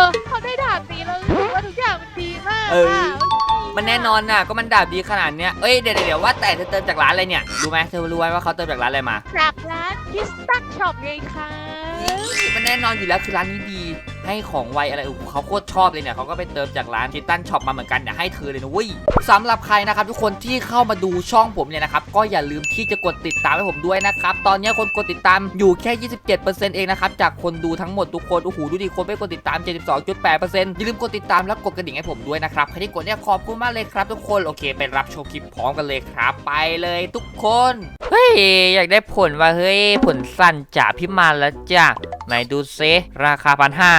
อเขาได้ดาบนี้แล้วรู้สึกว่าทุกอย่างมันดีมากเอออะมันแน่นอนน่ะ ก็มันดาบดีขนาดเนี้ยเอ้ยเดี๋ยวเดี๋ยวเดี๋ยวว่าแต่เธอเติมจากร้านอะไรเนี่ย รู้ไหมเธอรู้ไหมว่าเขาเติมจากร้านอะไรมา จากร้านคิสตันช็อปไงคะ มันแน่นอนอยู่แล้วคือร้านนี้ดี ให้ของไวอะไรโอ้เขาโคตรชอบเลยเนี่ยเขาก็ไปเติมจากร้านคิตตันช็อปมาเหมือนกันเนี่ยให้เธอเลยนะเว้ยสำหรับใครนะครับทุกคนที่เข้ามาดูช่องผมเนี่ยนะครับก็อย่าลืมที่จะกดติดตามให้ผมด้วยนะครับตอนนี้คนกดติดตามอยู่แค่ 27%เองนะครับจากคนดูทั้งหมดทุกคนโอ้โหดูดิคนไม่กดติดตาม 72.8%อย่าลืมกดติดตามและกดกระดิ่งให้ผมด้วยนะครับใครที่กดเนี่ยขอบคุณมากเลยครับ ทุกคนโอเคไปรับชมคลิปพร้อมกันเลยครับ ไปเลยทุกคนเฮ้ยอยากได้ผลว่าเฮ้ยผลสั้นจ่าพิมานแล้วจ้ะไหนดูเซราคาพันห้า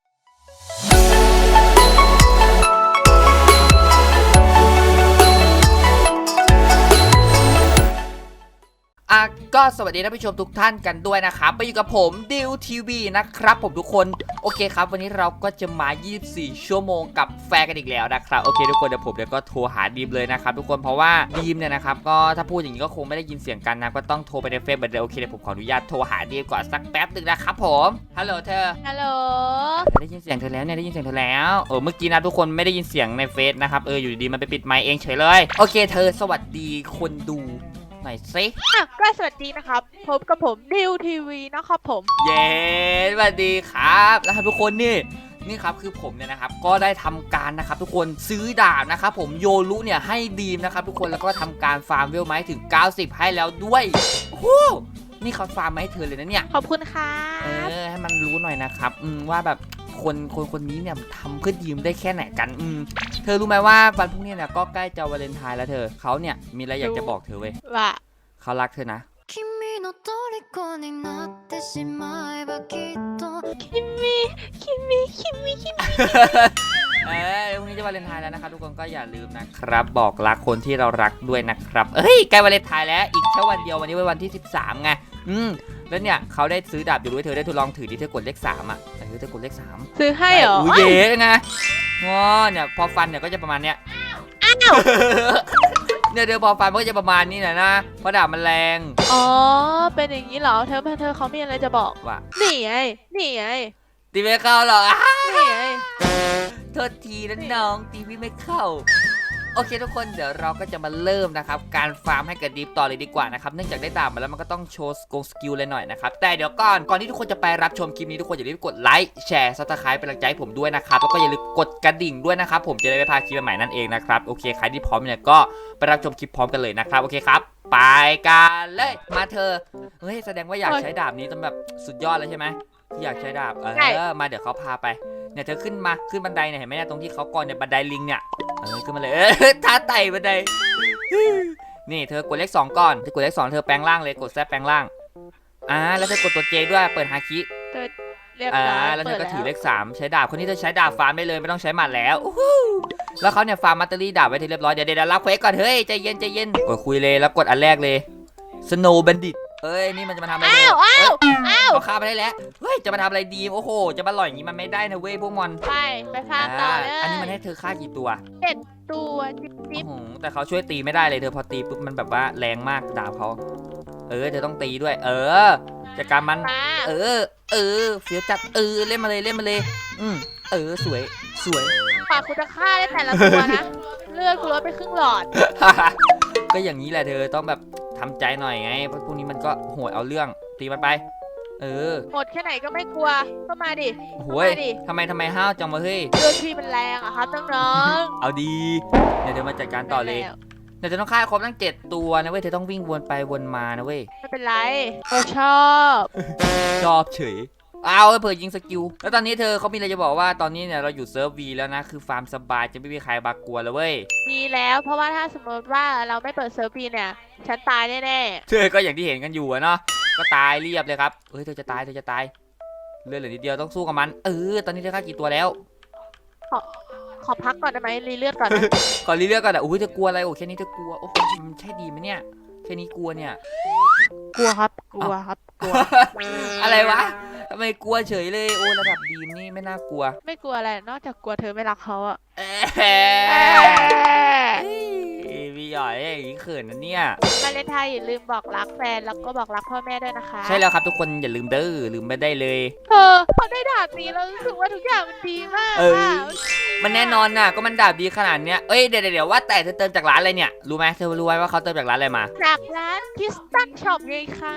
ก็สวัสดีท่านผู้ชมทุกท่านกันด้วยนะครับไปอยู่กับผมดิวทีวีนะครับผมทุกคนโอเคครับ วันนี้เราก็จะมา 24 ชั่วโมงกับแฟนกันอีกแล้วนะครับโอเคทุกคนเดี๋ยวผมเดี๋ยวก็โทรหาดีมเลยนะครับทุกคนเพราะว่าดีมเนี่ยนะครับก็ถ้าพูดอย่างนี้ก็คงไม่ได้ยินเสียงกันนะก็ต้องโทรไปในเฟซเหมือนเดิมโอเคเดี๋ยวผมขออนุญาตโทรหาดีมก่อนสักแป๊บหนึ่งนะครับผมฮัลโหลเธอฮัลโหลได้ยินเสียงเธอแล้วเนี่ยได้ยินเสียงเธอแล้วเออเมื่อกี้นะทุกคนไม่ได้ยินเสียงในเฟซนะครับเอออยู่ดีๆมันไปปิดไมค์เองเฉยเลยโอเค เธอสวัสดีคนดู หน่อยสิอะก็สวัสดีนะครับพบกับผมดิวทีวีนะครับผม เย้สวัสดีครับนะครับทุกคนนี่นี่ครับคือผมเนี่ยนะครับก็ได้ทำการนะครับทุกคนซื้อดาบนะครับผมโยรุเนี่ยให้ดีมนะครับทุกคนแล้วก็ทำการฟาร์มเวลไม้ถึง 90 ให้แล้วด้วยโอ้โหนี่เขาฟาร์มมาให้เธอเลยนะเนี่ยขอบคุณครัเอบอให้มันรู้หน่อยนะครับอืมว่าแบบ คนคนคนนี้เนี่ยทำเพื่อดีมได้แค่ไหนกันอืมเธอรู้ไหมว่าวันพรุ่งนี้เนี่ยก็ใกล้จะวาเลนไทน์แล้วเธอเขาเนี่ยมีอะไรอยากจะบอกเธอเว้ย ว่า เขารักเธอนะ 君の虜になってしまえばきっと คิมิคิมิคิมิคิมิ เอ้ยพรุ่งนี้จะวาเลนไทน์แล้วนะครับทุกคนก็อย่าลืมนะครับบอกรักคนที่เรารักด้วยนะครับ เอ้ยใกล้วาเลนไทน์แล้วอีกแค่วันเดียววันนี้เป็นวันที่ 13ไงอืม แล้วเนี่ยเขาได้ซื้อดาบอยู่ด้วยเธอได้ทดลองถือดิเธอกดเลขสามอะเออเธอกดเลขสามซื้อให้เหรออุ้ยเย้ไงงอเนี่ยพอฟันเนี่ยก็จะประมาณเนี้ยอ้าวเนี่ยเธอพอฟันมันก็จะประมาณนี้แหละนะเพราะดาบมันแรงอ๋อเป็นอย่างนี้เหรอเธอเธอเขามีอะไรจะบอกว่ะนี่ไงนี่ไงตีไม่เข้าหรอกอะนี่ไงโทษทีนะน้องตีพี่ไม่เข้า โอเคทุกคนเดี๋ยวเราก็จะมาเริ่มนะครับ การฟาร์มให้กับดีฟต่อเลยดีกว่านะครับเนื่องจากได้ดาบมาแล้วมันก็ต้องโชว์สกงสกิลเลยหน่อยนะครับแต่เดี๋ยวก่อนก่อนที่ทุกคนจะไปรับชมคลิปนี้ทุกคนอย่าลืมกดไลค์แชร์ซับสไครป์เป็นกำลังใจให้ผมด้วยนะครับแล้วก็อย่าลืมกดกระดิ่งด้วยนะครับผมจะได้ไม่พลาดคลิปใหม่ๆนั่นเองนะครับโอเคใครที่พร้อมเนี่ยก็ไปรับชมคลิปพร้อมกันเลยนะครับโอเคครับไปกันเลยมาเธอเฮ้ยแสดงว่าอยากใช้ดาบนี้จนแบบสุดยอดเลยใช่ไหมที่อยากใช้ดาบเอใช่อมาเดี๋ยวเขาพาไป เนี่ยเธอขึ้นมาขึ้นบันไดเนี่ยเห็นไหมเนี่ยตรงที่เขาก่อนเนี่ยบันไดลิงเนี่ยเออขึ้นมาเลยเออท้าไต่บันไดนี่เธอกดเลขสองก่อนเธอกดเลขสองเธอแปลงร่างเลยกดแซบแปลงร่างอ่าแล้วเธอกดตัวเจด้วยเปิดฮาคิเรียบอ่าร้อยแล้วเธเปิอดก็แล้วถือเลขสามใช้ดาบคนนี้เธอใช้ดาบฟาร์มได้เลยไม่ต้องใช้หมัดแล้วอู้หูแล้วเขาเนี่ยฟาร์มมัตเตอรี่ดาบไว้ที่เรียบร้อยเดี๋ยวเดี๋ยวรับเควสก่อนเฮ้ยใจเย็นใจเย็นกดคุยเลยแล้วกดอันแรกเลย Snow Bandit เอ้ยนี่มันจะมาทำอะไรอ้าวอ้าวอ้าวเขาฆ่าไปได้แล้วเฮ้ยจะมาทำอะไรดีโอ้โห จะมาหล่อยอย่างนี้มันไม่ได้นะเว้ยพวกมอนไปไปฟาร์มต่อเลยอันนี้มันให้เธอฆ่ากี่ตัวตัวจิ๊บจิ๊บโอ้โหแต่เขาช่วยตีไม่ได้เลยเธอพอตีปุ๊บมันแบบว่าแรงมากดาบเขาเออเธอต้องตีด้วย เออจัดการมันมาเออ เออเฟี้ยวจัดเออเล่นมาเลยเล่นมาเลย อืมเออสวยสวยปากคุณจะฆ่าได้แต่ละตัวนะเลือดกูลดไปครึ่งหลอด ก็อย่างนี้แหละเธอต้องแบบ ทำใจหน่อยไงเพราะพวกนี้มันก็โหดเอาเรื่องตีมันไป เออหมดแค่ไหนก็ไม่กลัวก็มาดิโอ้โหยมาดิทำไมทำไมห้าวจังวะเฮ้ยเลือดพี่มันแรงอะครับน้องเอาดีเดี๋ยวเดี๋ยวมาจัดการๆต่อเลยแล้วเดี๋ยวเธอต้องฆ่าครบทั้งเจ็ดตัวนะเว้ยเธอต้องวิ่งวนไปวนมานะเว้ยไม่เป็นไรเราชอบ ชอบเฉย เอาเผื่อยิงสกิล แล้วตอนนี้เธอเขามีอะไรจะบอกว่าตอนนี้เนี่ยเราอยู่เซิร์ฟวีแล้วนะ คือฟาร์มสบายจะไม่มีใครบากกลัวแล้วเว้ย ดีแล้วเพราะว่าถ้าสมมติว่าเราไม่เปิดเซิร์ฟพีเนี่ยฉันตายแน่เธอก็อย่างที่เห็นกันอยู่อะเนาะ ก็ตายเรียบเลยครับ เฮ้ยเธอจะตายเธอจะตายเลือดเหลือนิดเดียวต้องสู้กับมัน เออ ตอนนี้เธอฆ่ากี่ตัวแล้วๆขอพักก่อนได้ไหมรีเลือดก่อนนะขอรีเลือกก่อนอะอุ้ยเธอกลัวอะไรโอ้แค่นี้เธอกลัวโอ้โหมันใช่ดีไหมเนี่ยแค่นี้กลัวเนี่ย กลัวครับ กลัวครับ กลัว อะไรวะทำไมกลัวเฉยเลยโอ้ระดับดีมนี่ไม่น่ากลัว ไม่กลัวอะไร นอกจากกลัวเธอไม่รักเขาอะ เอ้ยพี่หยอยอย่างนี้เขินนะเนี่ยมาเลนไทยอย่าลืมบอกรักแฟนแล้วก็บอกรักพ่อแม่ด้วยนะคะใช่แล้วครับทุกคนอย่าลืมเด้อลืมไม่ได้เลย เธอพอได้ด่าตีเรารู้สึกว่าทุกอย่างมันดีมากเอออะมันแน่นอนน่ะก็มันดาบดีขนาดเนี้ยเอ้ยเดี๋ยวเดี๋ยวเดี๋ยวว่าแต่เธอเติมจากร้านอะไรเนี่ยรู้ไหมเธอรู้ไหมว่าเขาเติมจากร้านอะไรมา จากร้านคิสตันช็อปไงคะ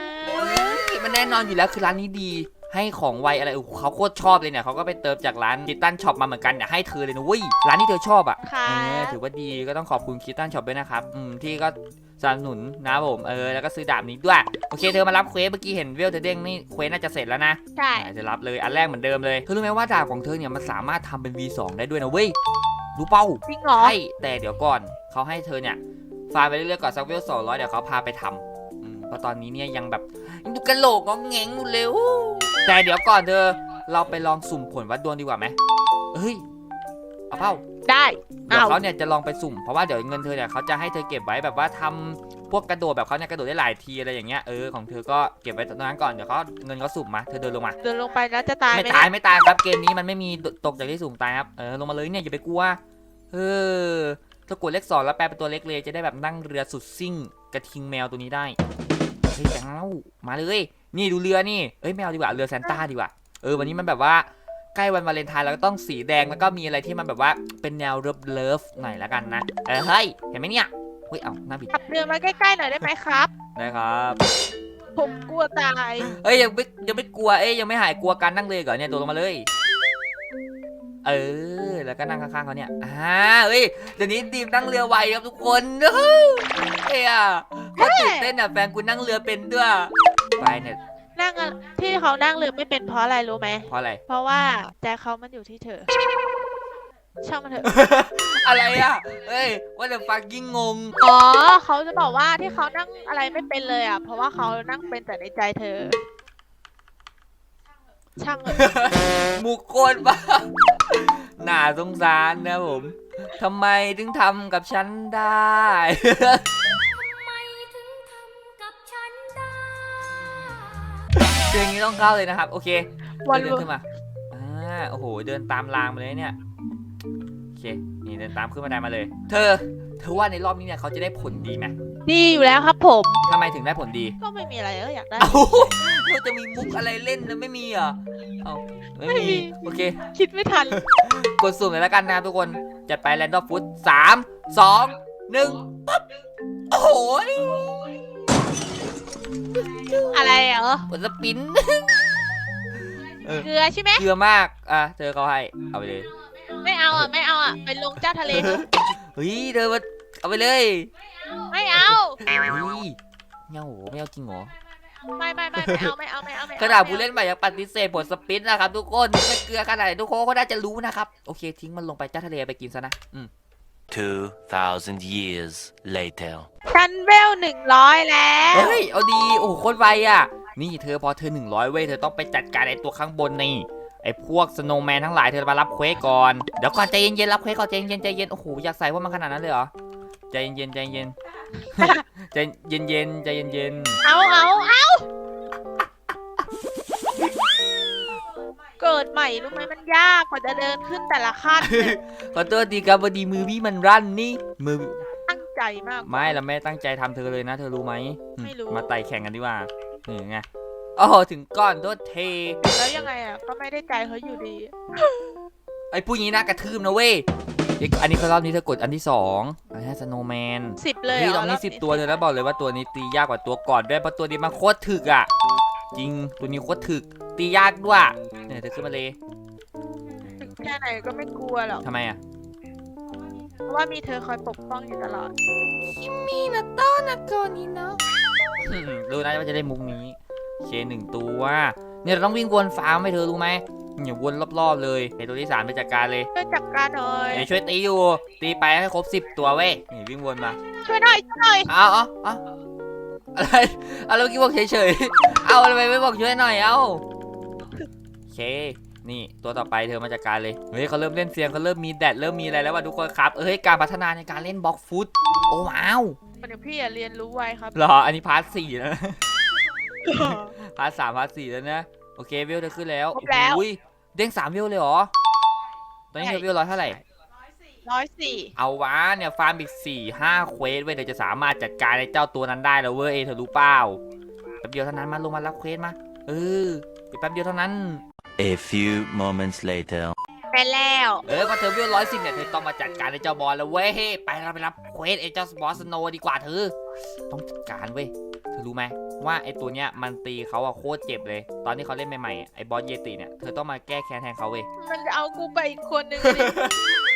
มันแน่นอนอยู่แล้วคือร้านนี้ดี ให้ของไวอะไรโอ้โหเขาโคตรชอบเลยเนี่ยเขาก็ไปเติมจากร้านคิตตันช็อปมาเหมือนกันเนี่ยให้เธอเลยนะเว้ยร้านที่เธอชอบอะค่ะเออถือว่าดีก็ต้องขอบคุณคิตตันช็อปด้วยนะครับอืมที่ก็สนับสนุนนะผมเออแล้วก็ซื้อดาบนี้ด้วยโอเคเธอมารับเควสเมื่อกี้เห็นเวลเธอเด้งนี่เควสน่าจะเสร็จแล้วนะใช่ อะจะรับเลยอันแรกเหมือนเดิมเลยเธอรู้ไหมว่าดาบของเธอเนี่ยมันสามารถทำเป็น V2 ได้ด้วยนะเว้ยรู้เป้า จริงเหรอ ใช่แต่เดี๋ยวก่อนเขาให้เธอเนี่ยฟาร์มไปเรื่อยๆก่อนสักเวลสองร้อยเดี๋ยวเขาพาไปทำอืมเพราะตอนนี้เนี่ยยังแบบยังดูกระโหลกงองแงงอยู่เลยอู้ แต่เดี๋ยวก่อนเธอ เราไปลองสุ่มผลวัดดวงดีกว่าไหมเฮ้ย เอาเป้าได้เดี๋ยวเอาเขาเนี่ยจะลองไปสุ่ม เพราะว่าเดี๋ยวเงินเธอเนี่ยเขาจะให้เธอเก็บไว้แบบว่าทำพวกกระโดดแบบเขาเนี่ยกระโดดได้หลายทีอะไรอย่างเงี้ย เออของเธอก็เก็บไว้ตรงนั้นก่อน เดี๋ยวเขาเงินเขาสุ่มมา เธอเดินลงมา เดินลงไปแล้วจะตายไม่ไหมตายเนี่ยไม่ตายครับเกมนี้มันไม่มีตกจากที่สูงตายครับเออลงมาเลยเนี่ยอย่าไปกลัวเออถ้ากดเลขสองแล้วแปลเป็นตัวเล็กเลยจะได้แบบนั่งเรือสุดซิ่งกระทิงแมวตัวนี้ได้เฮ้ยแบงค์เล่ามาเลย นี่ดูเรือนี่ เอ้ยแมวดีกว่าเรือแซนต้าดีกว่า เออวันนี้มันแบบว่าใกล้วันวาเลนไทน์แล้วก็ต้องสีแดงแล้วก็มีอะไรที่มันแบบว่าเป็นแนวเลิฟเลิฟหน่อยละกันนะ เออเฮ้ยเห็นไหมเนี่ยเฮ้ยเอ้าหน้าบิดขับเรือมาใกล้ๆหน่อยได้ไหมครับนะครับ ผมกลัวตาย เอ้ยยังไม่ยังไม่กลัวเอ้ยยังไม่หายกลัวการนั่งเรือก่อนเนี่ยตัวลงมาเลย เออแล้วก็นั่งข้างๆเขาเนี่ยอ่าเอ้ยเดี๋ยวนี้ดีมนั่งเรือไวครับทุกคนเฮ้ยอะก็ตื่นเต้นอะแฟนกูนั่งเรือเป็นด้วย ไปเนี่ยนั่งอะที่เขานั่งเรือไม่เป็นเพราะอะไรรู้ไหม เพราะอะไร เพราะว่าใจเขามันอยู่ที่เธอ ช่างมันเถอะ อะไรอะเอ้ยว่าแต่ฟังยิ่งงง อ๋อเขาจะบอกว่าที่เขานั่งอะไรไม่เป็นเลยอะ เพราะว่าเขานั่งเป็นแต่ในใจเธอ ช่างเถอะมุกโคตรบ้าน่าสงสารนะผมทำไมถึงทำกับฉันได้ เพลงนี้ต้องเข้าเลยนะครับ โอเควันเดินขึ้นมาอ่าโอ้โห เดินตามรางมาเลยเนี่ย โอเค นี่เดินตามขึ้นมาได้มาเลย เธอ เธอว่าในรอบนี้เนี่ยเขาจะได้ผลดีไหมดีอยู่แล้วครับผม ทำไมถึงได้ผลดี ก็ไม่มีอะไรเอออยากได้ เอ้าเราจะมีมุกอะไรเล่นนะไม่มีเหรอเอ้าไม่ไม่มี มี โอเค คิดไม่ทัน กดสุ่มเลยแล้วกันนะครับทุกคน จัดไปแรนดอมฟุตสามสองหนึ่งปั๊บ โอ้โห อะไรเหรอผลสปินเออเกลือใช่ไหมเกลือมาก อะ เธอเขาให้ เอาไปเลย ไม่เอาอะไม่เอาอะไปลงเจ้าทะเลเถอะเฮ้ย เธอมาเอาไปเลยไม่เอาเฮ้ยเงาโหไม่เอาจริงเหรอไม่ไม่ไม่ไม่เอาไม่เอาไม่เอาไม่เอาขนาดผู้เล่นใหม่ยังปฏิเสธผลสปินนะครับทุกคนไม่เกลือขนาดไหนทุกคนก็น่าจะรู้นะครับ โอเคทิ้งมันลงไปจ้าทะเลไปกินซะนะอืม2,000 years later. ฉันเวลหนึ่งร้อยแล้ว เฮ้ย เอาดี โอ้โหโคตรไวอะ นี่เธอพอเธอ100เว้ย เธอต้องไปจัดการไอ้ตัวข้างบนนี่ ไอ้พวกสโนว์แมนทั้งหลายเธอมารับเควสก่อน เดี๋ยวก่อนใจเย็นๆรับเควสก่อนใจเย็นๆใจเย็น โอ้โห อยากใส่ว่ามันขนาดนั้นเลยเหรอ ใจเย็นๆใจเย็น ใจเย็นๆใจเย็นๆเอาเอาเอาเกิดใหม่รู้ไหมมันยากกว่าจะเดินขึ้นแต่ละขั้นเนี่ยขอโทษทีครับพอดีมือพี่มันรั่นนี่ มือตั้ง ใจมากไม่เราไม่ตั้งใจทำเธอเลยนะ เธอรู้ไหมอืไม่รู้มาไต่แข่งกันดีกว่านี่ไงโอ้โหถึงก้อนโทษเท แล้วยังไงอะก็ไม่ได้ใจเขาอยู่ดีไอ้ผู้หญิงน่ากระทืบนะเว้ยเดี๋ยวอันนี้เขารอบนี้เธอกดอันที่สองอันนี้สโนว์แมนสิบเลยเฮ้ยเหรรอบอนี้รสิบตัวเลยแล้วบอกเลยว่าตัวนี้ตียากกว่าตัวก่อนด้วยเพราะตัวนี้มันโคตรถึกอะจริงตัวนี้โคตรถึกตียากด้วยเนี่ยเธอขึ้นมาเลยถึงแค่ไหนก็ไม่กลัวหรอกทำไมอะเพราะ ว่ามีเธอคอยปกป้องอยู่ตลอดอืมรู้นะว่าจะได้มุกนี้โอเคหนึ่งตัวเนี่ยเราต้องวิ่งวนฟาร์มให้เธอรู้ไหมอย่าวนรอบๆเลยไอตัวที่สามไปจัดการเลยช่วยจับการหน่อยเดี๋ยวช่วยตีอยู่ ตีไปให้ครบสิบตัวเว้ยนี่วิ่งวนมา ช่วยหน่อยช่วยหน่อยเอาเอาเอาอะไรเอาแล้วเมื่อกี้บอกเฉยๆเอาทำไมไม่บอกช่วยหน่อยเอาโอเค นี่ตัวต่อไปเธอมาจัดการเลย เฮ้ยเขาเริ่มเล่นเสียงเขาเริ่มมีแดดเริ่มมีอะไรแล้วว่ะทุกคนครับ เอ้ยการพัฒนาในการเล่นบล็อกฟุต โอ้ว้าวคนอย่างพี่อะเรียนรู้ไว้ครับเหรอ อันนี้พาร์ทสี่แล้วนะพาร์ทสามพาร์ทสี่แล้วนะ โอเคเวลเธอขึ้นแล้วครบแล้ว อุ้ยเด้งสามเวลเลยเหรอ ตอนนี้เธอเวลร้อยเท่าไหร่ ร้อยสี่เอาวะเนี่ยฟาร์มอีกสี่ห้าเควสเว้ยเธอจะสามารถจัดการไอ้เจ้าตัวนั้นได้แล้วเว้ยเธอรู้เปล่าแป๊บเดียวเท่านั้นมาลงมารับเควสมาเอออีกแป๊บเดียวเท่านั้น A few moments later. ไปแล้ว เออพอเธอเวลร้อยสิบเนี่ยเธอต้องมาจัดการไอ้เจ้าบอลแล้วเว้ย ไปเราไปรับเควสไอ้เจ้าบอสโนดีกว่าเธอ ต้องจัดการเว้ย เธอรู้ไหมว่าไอ้ตัวเนี้ยมันตีเขาอะโคตรเจ็บเลย ตอนที่เขาเล่นใหม่ๆอะไอ้บอสเยติเนี่ย เธอต้องมาแก้แค้นแทนเขาเว้ย มันจะเอากูไปอีกคนนึงสิ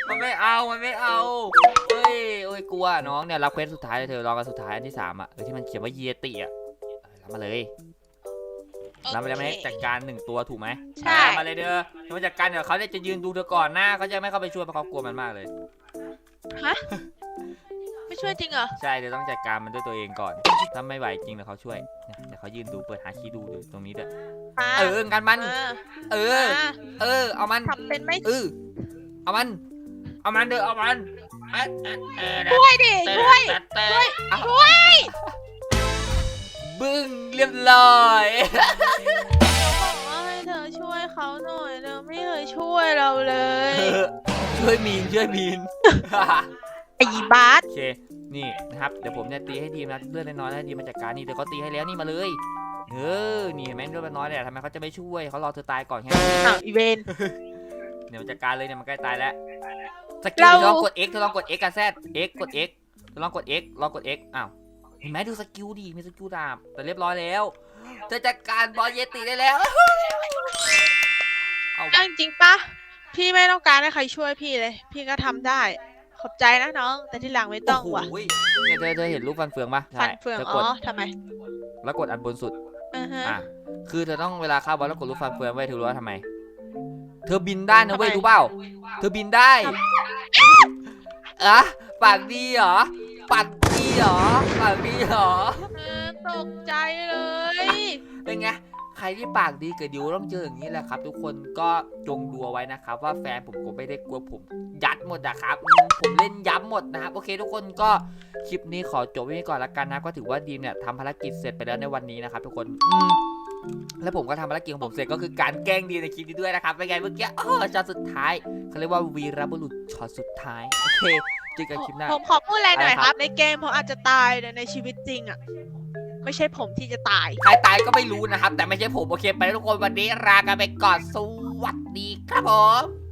มันไม่เอา มันไม่เอาเฮ้ยโอ้ยกลัวน้องเนี่ยรับเควสสุดท้ายเลยเธอรอกันสุดท้ายอันที่สามอะเออที่มันเขียนว่าเยติอะเออรับมาเลย รับมาแล้วไหมจัดการหนึ่งตัวถูกไหมใช่ อะมาเลยเด้อเธอมาจัดการเดี๋ยวเขาจะยืนดูเธอก่อนหน้าเขาจะไม่เข้าไปช่วยเพราะเขากลัวมันมากเลยไม่ช่วยจริงเหรอ ใช่เดี๋ยวต้องจัดการมันด้วยตัวเองก่อน ถ้าไม่ไหวจริงเดี๋ยวเขาช่วยเนี่ยเดี๋ยวเขายืนดูเปิดหาคีย์ดูอยู่ตรงนี้ด้วยมาเออกันมัน มาเออ มาเออ เอามัน ทำเป็นไหมเออ เอามัน เอามันเด้อเอามันเอ๊ะเอ๊ะเอ๊ะช่วยดิเตะช่วยเตะเตะเอาช่วย บึ้งเรียบร้อยบอกว่าให้เธอช่วยเขาหน่อยเธอไม่เคยช่วยเราเลย ช่วยมีนช่วยมีนไอ้บาสโอเคนี่นะครับเดี๋ยวผมจะตีให้ทีมนะเลือดน้อยๆให้ทีมมาจัดการนี่เดี๋ยวเขาตีให้แล้วนี่มาเลยเออนี่เห็นไหมเลือดน้อยเนี่ยทำไมเขาจะไม่ช่วยเขารอเธอตายก่อนแค่นั้นอ้าวอีเวนเดี๋ยวมันจัดการเลยเนี่ยมันใกล้ตายแล้วสกิลเราเธอลองกด X เธอลองกด X กับ Z X กด X เธอลองกด X ลองกด X อ้าว เห็นไหมดูสกิลดีมีสกิลดาบแต่เรียบร้อยแล้วเธอจัดการบอลเยติได้แล้ว เอาเอาจริงๆปะพี่ไม่ต้องการให้ใครช่วยพี่เลย พี่ก็ทำได้ ขอบใจนะน้อง แต่ที่หลังไม่ต้องว่ะ โอ้โหเนี่ยเธอเธอเห็นรูปฟันเฟืองปะฟัใช่นเฟืองเธออ๋กอดทำไมแล้วกดอันบนสุดอือฮะ อะคือเธอต้องเวลาเข้าบอลแล้วกดรูปฟันเฟืองไว้เธอรู้ว่าทำไม เธอบินได้นะเว้ยทำไม รู้เปล่าเธอบินได้อะปากดีเหรอปากดีเหรอปากดีเหรอ เออตกใจเลย เป็นไง ใครที่ปากดีกับดิวต้องเจออย่างนี้แหละครับ ทุกคนก็จงดูเอาไว้นะครับ ว่าแฟนผมก็ไม่ได้กลัวผมยัดหมดนะครับอืมผมเล่นย้ำหมดนะครับ โอเค ทุกคนก็คลิปนี้ขอจบไว้ก่อนละกันนะ ก็ถือว่าดีมเนี่ยทำภารกิจเสร็จไปแล้วในวันนี้นะครับ ทุกคนอืมแล้วผมก็ทำภารกิจของผมเสร็จก็คือการแกล้งดีมในคลิปนี้ด้วยนะครับเป็นไงเมื่อกี้เออช็อตสุดท้ายเขาเรียกว่าวีรบุรุษช็อตสุดท้ายโอเค เจอกันคลิปหน้า ผมขอพูดอะไรหน่อยอะไรคครัรับบในเกมผมอาจจะตายแต่ในชีวิตจริงอะ ไม่ใช่ผมที่จะตาย ใครตายก็ไม่รู้นะครับ แต่ไม่ใช่ผมโอเค ไปแล้วทุกคนวันนี้ลากันไปก่อนสวัสดีครับผม